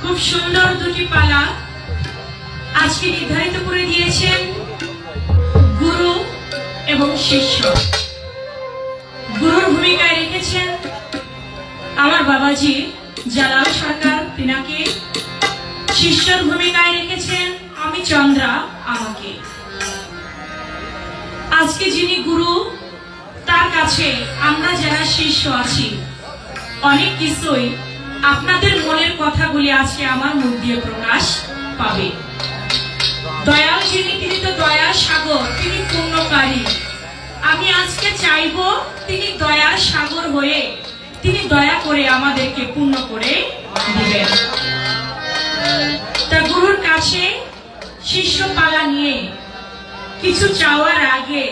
খুব সুন্দর দুটি পালা আজকে নির্ধারিত করে দিয়েছেন গুরু এবং শিষ্য। গুরুর ভূমিকায় রেখেছেন আমার বাবাজি জালাল সরকার, তিনাকে। শিষ্যর ভূমিকায় রেখেছেন আমি চন্দ্রা, আমাকে। আজকে যিনি গুরু, তার কাছে আমরা যারা শিষ্য আছি, অনেক কিছুই আপনাদের মনের কথাগুলি আজকে আমার মুখ দিয়ে প্রকাশ পাবে। দয়াল যিনি, তিনি তো দয়ার সাগর, তিনি পূর্ণকারী। আমি আজকে চাইব তিনি দয়ার সাগর হয়ে, তিনি দয়া করে আমাদেরকে পূর্ণ করে দিবেন। তা গুরুর কাছে শিষ্য পালা নিয়ে কিছু চাওয়ার আগে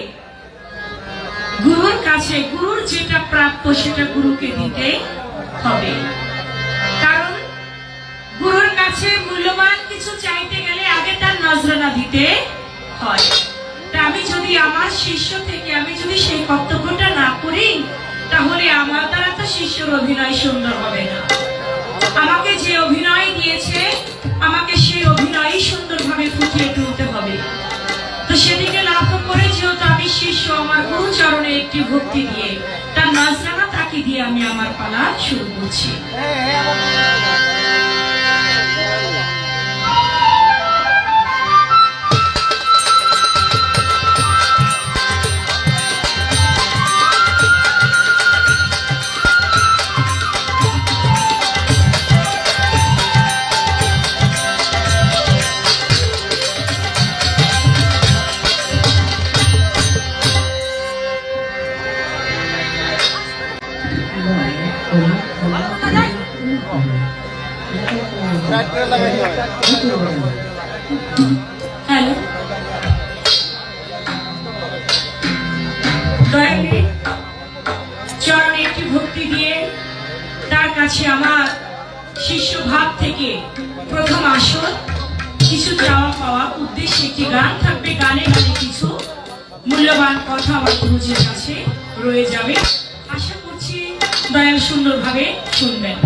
গুরুর কাছে গুরুর যেটা প্রাপ্য সেটা গুরুকে দিতে হবে। গুরুর কাছে মূল্যবান কিছু চাইতে গেলে আগে তার নজরানা দিতে হয়। তা আমি যদি আমার শিষ্য থেকে আমি যদি সেই কর্তব্যটা না করি, তাহলে আমার দ্বারা তো শিষ্যর অভিনয় সুন্দর হবে না। আমাকে যে অভিনয় দিয়েছে, আমাকে সেই অভিনয়ই সুন্দরভাবে ফুটিয়ে তুলতে হবে। তো সেদিকে লক্ষ্য করে যেহেতু আমি শিষ্য, আমার গুরু চরণে একটি ভক্তি দিয়ে, তার নজরানা তাকে দিয়ে আমি আমার পালা শুরু করছি। কথা কাছে রয়ে যাবে। আশা করছি দয়াল সুন্দরভাবে শুনবেন।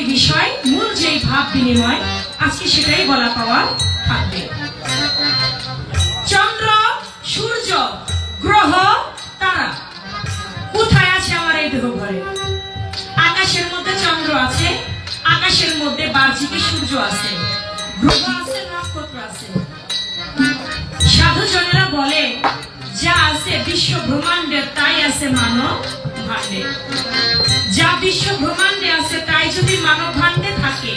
মূল যে বিষয়, মূল যে ভাব বিনিময়, আজকে সেটাই বলা পাওয়া থাকবে। চন্দ্র, সূর্য, গ্রহ, তারা, কোথায় আছে আমার এই দেহ ঘরে আকাশের মধ্যে চন্দ্র আছে, আকাশের মধ্যে বার্ষিকে সূর্য আছে, গ্রহ আছে, নক্ষত্র আছে। সাধুজনেরা বলে, যা আছে বিশ্ব ব্রহ্মাণ্ডের, তাই আছে মানব। ভাণ্ডে যা বিশ্ব ব্রহ্মাণ্ডে আছে, তাই যদি মানব ভাণ্ডে থাকে,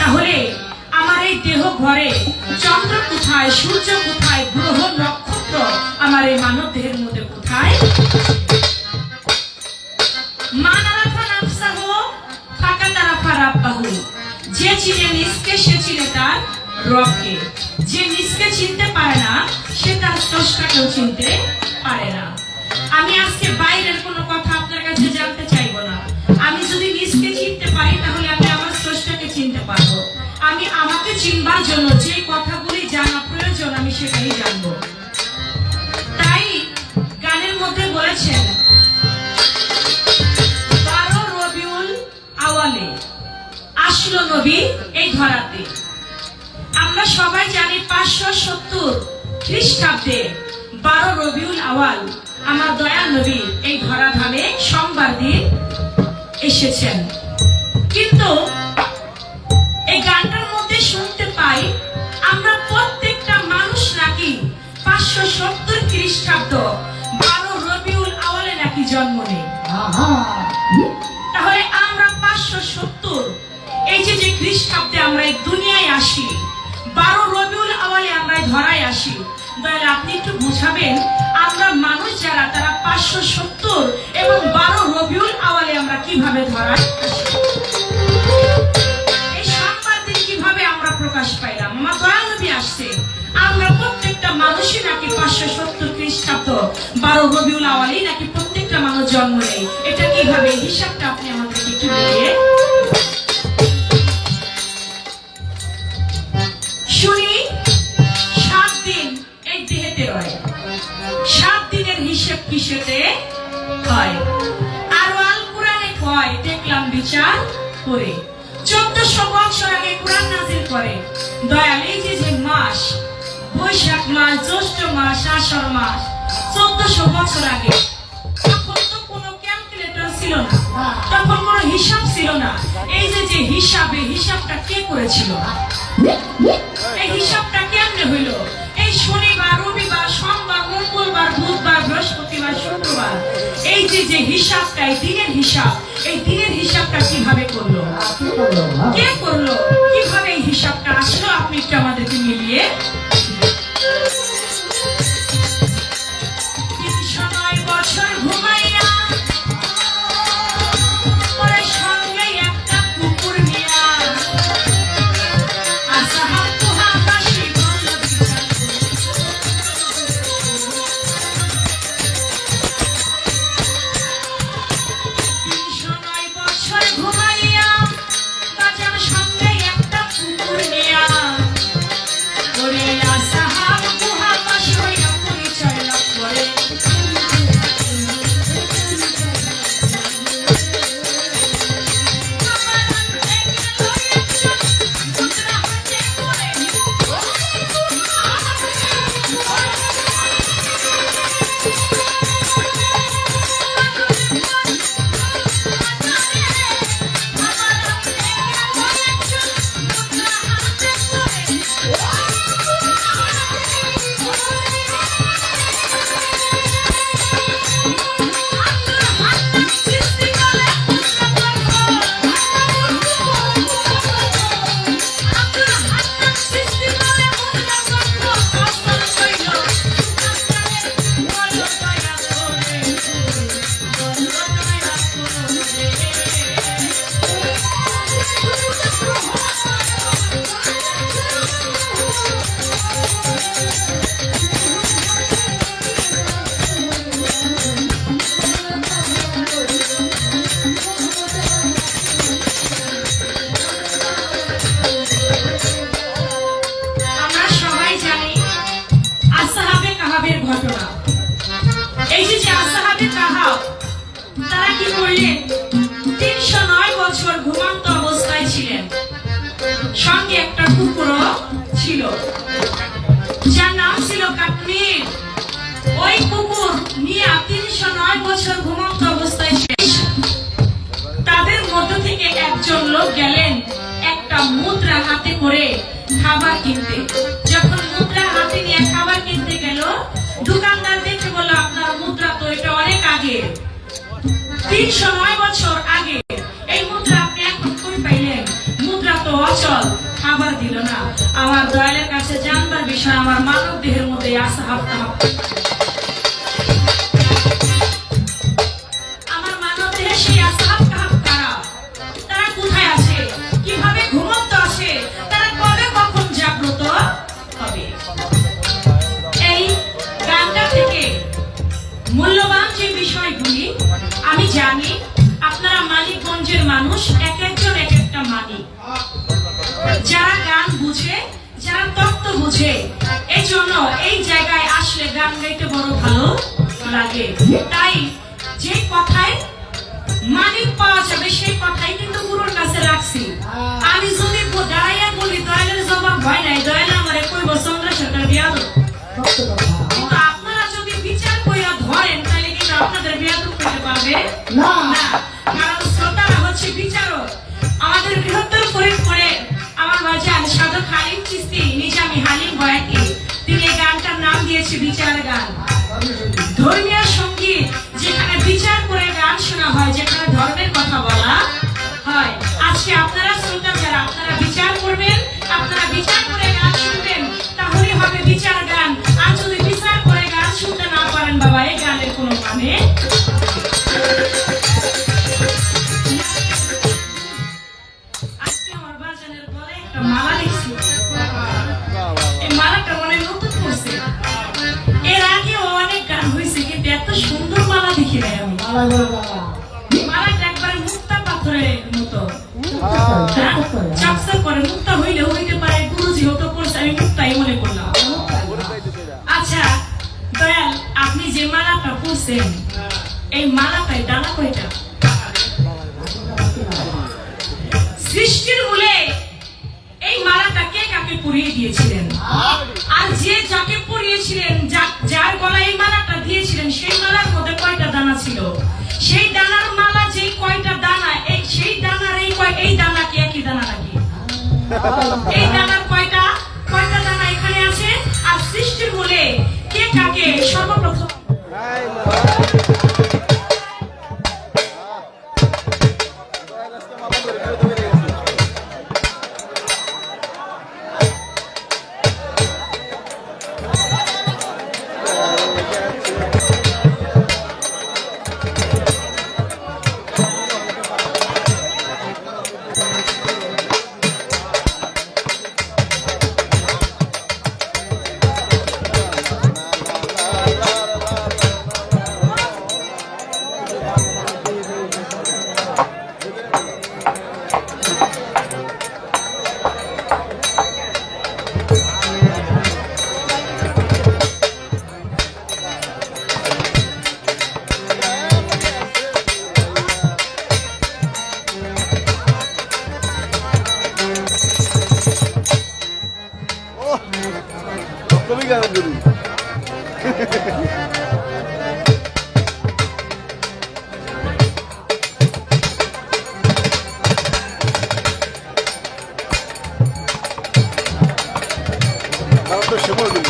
তাহলে আমার এই দেহ ঘরে চন্দ্র কোথায়, সূর্য কোথায়, গ্রহ, নক্ষত্র আমার এই মানব দেহের মধ্যে কোথায়। যে চিনে নিজকে, সে চিনে তার রবকে। যে নিজকে চিনতে পারে না, সে তার স্রষ্টাকেও চিনতে পারে না। আমি আজকে বাইরের কোনো কথা আপনার কাছে জানতে চাইব না। আমি যদি নিজকে চিনতে পারি, তাহলে আমি আমার স্রষ্টাকে চিনতে পারব। আমি আমাকে চিনবার জন্য যে কথাগুলি জানা প্রয়োজন, আমি সেটাই জানব। তাই গানের মধ্যে বলেছেন, বারো রবিউল আওয়ালে আসলো নবী এই ধরাতে। আমরা সবাই জানি পাঁচশো সত্তর খ্রিস্টাব্দে বারো রবিউল আওয়াল আমার দয়া নবী এই ধরাধামে সোমবার দিন এসেছেন। কিন্তু এই গানটার মধ্যে শুনতে পাই আমরা প্রত্যেকটা মানুষ নাকি পাঁচশো সত্তর খ্রিস্টাব্দ বারো রবিউল আওয়ালে নাকি জন্ম নেই তাহলে আমরা পাঁচশো সত্তর এই যে যে খ্রিস্টাব্দে আমরা এই দুনিয়ায় আসি তাহলে আপনি একটু বুঝাবেন, আমরা মানুষ যারা, তারা পাঁচশো সত্তর এবং বারো রবিউল আওয়ালে আমরা কীভাবে আসি এই সংবাদ কীভাবে আমরা প্রকাশ পাইলাম? আমার দয়াল আসছে। আমরা প্রত্যেকটা মানুষই নাকি পাঁচশো সত্তর খ্রিস্টাব্দ, বারো রবিউল আওয়ালেই নাকি প্রত্যেকটা মানুষ জন্ম নেই এটা কীভাবে? হিসাবটা আপনি আমাদেরকে শুনি সাত দিনের হিসেব কিসেতে হয়? আর আল কোরআনে কয় দেখলাম বিচার করে। চোদ্দশো বছর আগে কোরআন নাজিল করে। দয়াল, এই যে যে মাস, বৈশাখ মাস, জ্যৈষ্ঠ মাস, আষাঢ় মাস, চোদ্দশো বছর আগে, তখন তো কোনো ক্যালকুলেটর ছিল না। তখন কোনো হিসাব ছিল না। এই যে যে হিসাবে হিসাবটা কে করেছিল? এই হিসাবটা কেমনে হইল? বৃহস্পতিবার এই যে যে হিসাবটা এই দিনের হিসাব এই দিনের হিসাবটা কীভাবে করল? কে করল? ছিলেন। তিনশো নয় বছর ঘুমন্ত অবস্থায় ছিলেন। সঙ্গে একটা কুকুরও ছিল। যার নাম ছিল কাটমির ওই কুকুর মিয়া তিনশো নয় বছর ঘুমন্ত অবস্থায় তাদের মধ্য থেকে একজন লোক গেলেন একটা মুদ্রা হাতে করে খাবার কিনতে। যখন মুদ্রা হাতে নিয়ে খাবার কিনতে গেল, দোকানদার দেখে বলল, আপনার মুদ্রা তো এটা অনেক আগে তিনশো নয় আগে এই মুদ্রা আপনি এখন কই পাইলেন? মুদ্রা তো অচল, খাবার দিল না। আমার দয়ালের কাছে জানবার বিষয়, আমার মানব দেহের মধ্যে আসা হাফতা মানুষ এক একজন এক একটা মালিক। যারা গান বুঝে যারা তত্ত্ব বুঝে এই জন্য এই জায়গায় আসলে গান গাইতে বড় ভালো লাগে। তাই যে কথায় মালিক পাওয়া যাবে সেই কথাই কিন্তু গুরুর কাছে রাখছি। আমি যদি দাঁড়াইয়া বলি দয়ালের জবাব ভয় নাই। দয়াল আমারে কইব চন্দ্রশেখর বিয়াদ কিন্তু আপনারা যদি বিচার কইরা ধরেন তাহলে কিন্তু আপনাদের বিয়াদ করতে পারবে? না। সাধক হালিম চিস্তি নিজামি হালিম বয়াতি তিনি এই গানটার নাম দিয়েছে বিচার গান। ধর্মীয় নাই আমি মালাটা একবারে মুক্তা পাথরের মতো। হ্যাঁ? করে মুক্তা হইলেও হইতে পারে গুরুজি হতো করছে আমি মুক্তাই মনে করলাম। আচ্ছা দয়াল আপনি যে মালাটা পরছেন এই মালাটায় ডানা কয়টা? সৃষ্টির মূলে এই মালাটা কে কাকে পরিয়ে দিয়েছিলেন? আর যে যাকে পরিয়েছিলেন এই দানার কয়টা? কয়টা দানা এখানে আছে? আর সৃষ্টির মূলে কে কাকে? সর্বপ্রথম। তাও তো সময় দিলি বাপকে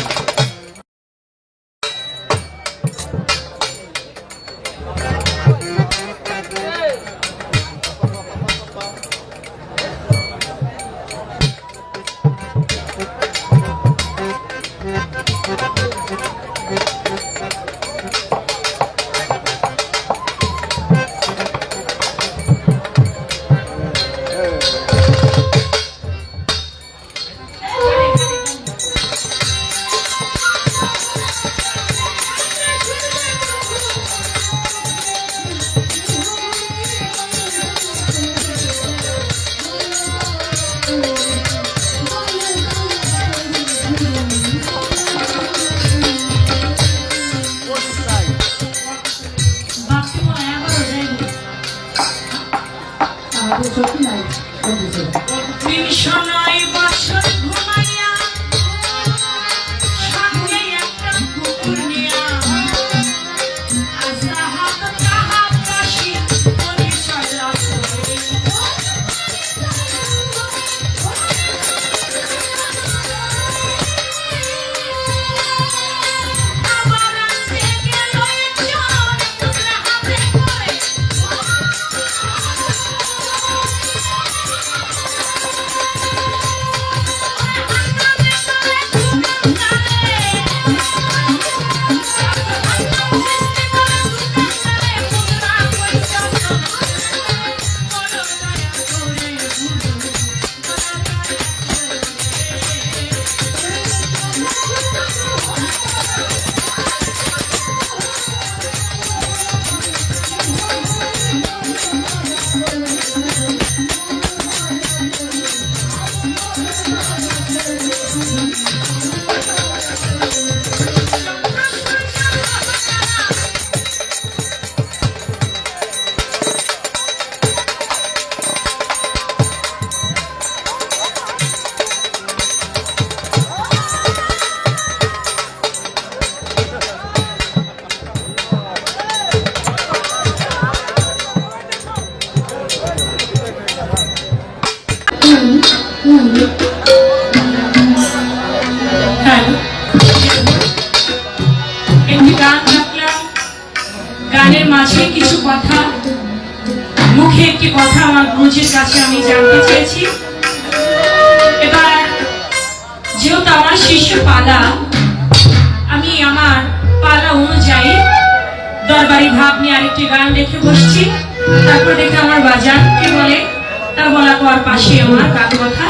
কাছে আমি জানতে চেয়েছি। এবার যেহেতু আমার শিষ্য পালা, আমি আমার পালা অনুযায়ী দরবারি ভাব নিয়ে আরেকটি গান দেখে বসছি। তারপর দেখে আমার বাজান কি বলে, তা বলা পর পাশে আমার কাকু কথা।